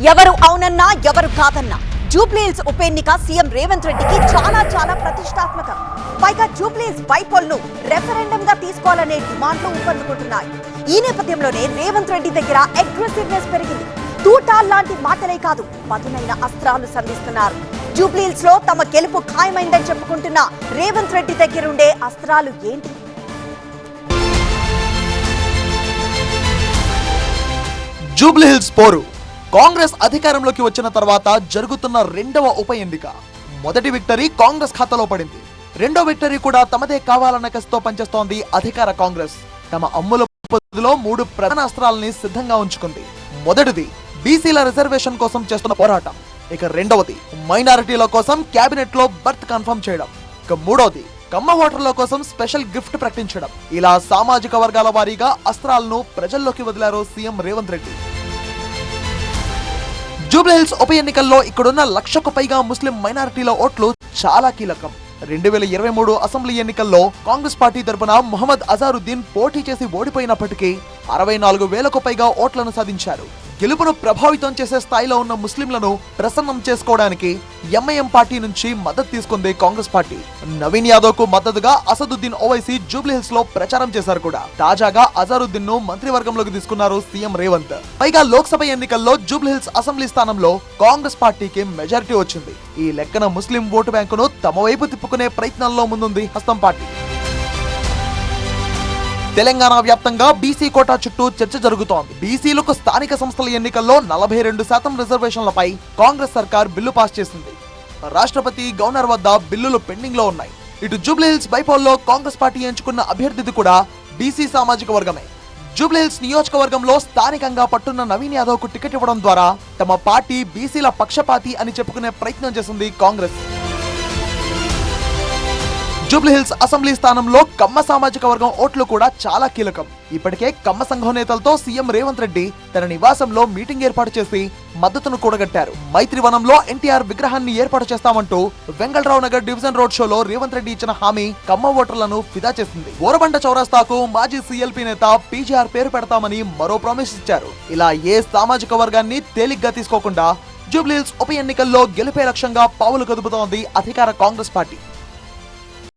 ఎవరు అవునన్నా ఎవరు కాదన్నా. జూబ్లీహిల్స్ ఉప ఎన్నిక సీఎం రేవంత్ రెడ్డికి చాలా చాలా ప్రతిష్టాత్మకం. పైగా జూబ్లీహిల్స్ బైపోల్ను రెఫరెండం గా తీసుకోవాలనే డిమాండ్లు ఊపందుకుంటున్నాయి. ఈ నేపథ్యంలోనే రేవంత్ రెడ్డి దగ్గర అగ్రెసివ్నెస్ పెరిగింది. తూటాల్ లాంటి మాటలే కాదు పదునైన అస్త్రాలు సంధిస్తున్నారు. జూబ్లీహిల్స్లో తమ గెలుపు ఖాయమైందని చెప్పుకుంటున్న రేవంత్ రెడ్డి దగ్గరుండే అస్త్రాలు ఏంటి? జూబ్లీహిల్స్ పోరు. కాంగ్రెస్ అధికారంలోకి వచ్చిన తర్వాత జరుగుతున్న రెండవ ఉప ఎన్నిక. మొదటి విక్టరీ కాంగ్రెస్ ఖాతాలో పడింది. రెండో విక్టరీ కూడా తమదే కావాలన్న కసితో పనిచేస్తోంది అధికార కాంగ్రెస్. తమ అమ్ముల పొద్దులో మూడు ప్రధాన అస్త్రాలని సిద్ధంగా ఉంచుకుంది. మొదటిది బీసీల రిజర్వేషన్ కోసం చేస్తున్న పోరాటం. ఇక రెండవది మైనారిటీల కోసం కేబినెట్లో బర్త్ కన్ఫర్మ్ చేయడం. ఇక మూడవది కమ్మ ఓటర్ల కోసం స్పెషల్ గిఫ్ట్ ప్రకటించడం. ఇలా సామాజిక వర్గాల వారీగా అస్త్రాలను ప్రజల్లోకి వదిలారు సీఎం రేవంత్ రెడ్డి. జూబ్లీహిల్స్ ఉప ఎన్నికల్లో ఇక్కడున్న లక్షకు పైగా ముస్లిం మైనారిటీల ఓట్లు చాలా కీలకం. రెండు వేల ఇరవై మూడు అసెంబ్లీ ఎన్నికల్లో కాంగ్రెస్ పార్టీ తరపున మొహమ్మద్ అజారుద్దీన్ పోటీ చేసి ఓడిపోయినప్పటికీ అరవై నాలుగు వేలకు పైగా ఓట్లను సాధించారు. గెలుపును ప్రభావితం చేసే స్థాయిలో ఉన్న ముస్లింలను ప్రసన్నం చేసుకోవడానికి ఎంఐఎం పార్టీ నుంచి మద్దతు తీసుకుంది కాంగ్రెస్ పార్టీ. నవీన్ యాదవ్కు మద్దతుగా అసదుద్దీన్ ఓవైసీ జూబ్లీహిల్స్లో ప్రచారం చేశారు కూడా. తాజాగా అజారుద్దీన్ను మంత్రివర్గంలోకి తీసుకున్నారు సీఎం రేవంత్. పైగా లోక్సభ ఎన్నికల్లో జూబ్లీహిల్స్ అసెంబ్లీ స్థానంలో కాంగ్రెస్ పార్టీకి మెజారిటీ వచ్చింది. ఈ లెక్కన ముస్లిం ఓటు బ్యాంకును తమ వైపు తిప్పుకునే ప్రయత్నంలో ముందుంది హస్తం పార్టీ. తెలంగాణ వ్యాప్తంగా బీసీ కోటా చుట్టూ చర్చ జరుగుతోంది. బీసీలకు స్థానిక సంస్థల ఎన్నికల్లో నలభై రెండు శాతం రిజర్వేషన్లపై కాంగ్రెస్ సర్కార్ బిల్లు పాస్ చేసింది. రాష్ట్రపతి గవర్నర్ వద్ద బిల్లులు పెండింగ్లో ఉన్నాయి. ఇటు జూబ్లీహిల్స్ బైపోల్లో కాంగ్రెస్ పార్టీ ఎంచుకున్న అభ్యర్థిది కూడా బీసీ సామాజిక వర్గమే. జూబ్లీహిల్స్ నియోజకవర్గంలో స్థానికంగా పట్టున్న నవీన్ యాదవ్కు టికెట్ ఇవ్వడం ద్వారా తమ పార్టీ బీసీల పక్షపాతి అని చెప్పుకునే ప్రయత్నం చేసింది కాంగ్రెస్. జూబ్లీహిల్స్ అసెంబ్లీ స్థానంలో కమ్మ సామాజిక వర్గం ఓట్లు కూడా చాలా కీలకం. ఇప్పటికే కమ్మ సంఘం నేతలతో సీఎం రేవంత్ రెడ్డి తన నివాసంలో మీటింగ్ ఏర్పాటు చేసి మద్దతును కూడగట్టారు. మైత్రివనంలో ఎన్టీఆర్ విగ్రహాన్ని ఏర్పాటు చేస్తామంటూ వెంగళరావు నగర్ డివిజన్ రోడ్ షోలో రేవంత్ రెడ్డి ఇచ్చిన హామీ కమ్మ ఓటర్లను ఫిదా చేసింది. ఓరబండ చౌరస్తాకు మాజీ సీఎల్పీ నేత పీజీఆర్ పేరు పెడతామని మరో ప్రామిస్ ఇచ్చారు. ఇలా ఏ సామాజిక వర్గాన్ని తేలిగ్గా తీసుకోకుండా జూబ్లీహిల్స్ ఉప ఎన్నికల్లో గెలిపే లక్ష్యంగా పావులు కదుపుతోంది అధికార కాంగ్రెస్ పార్టీ.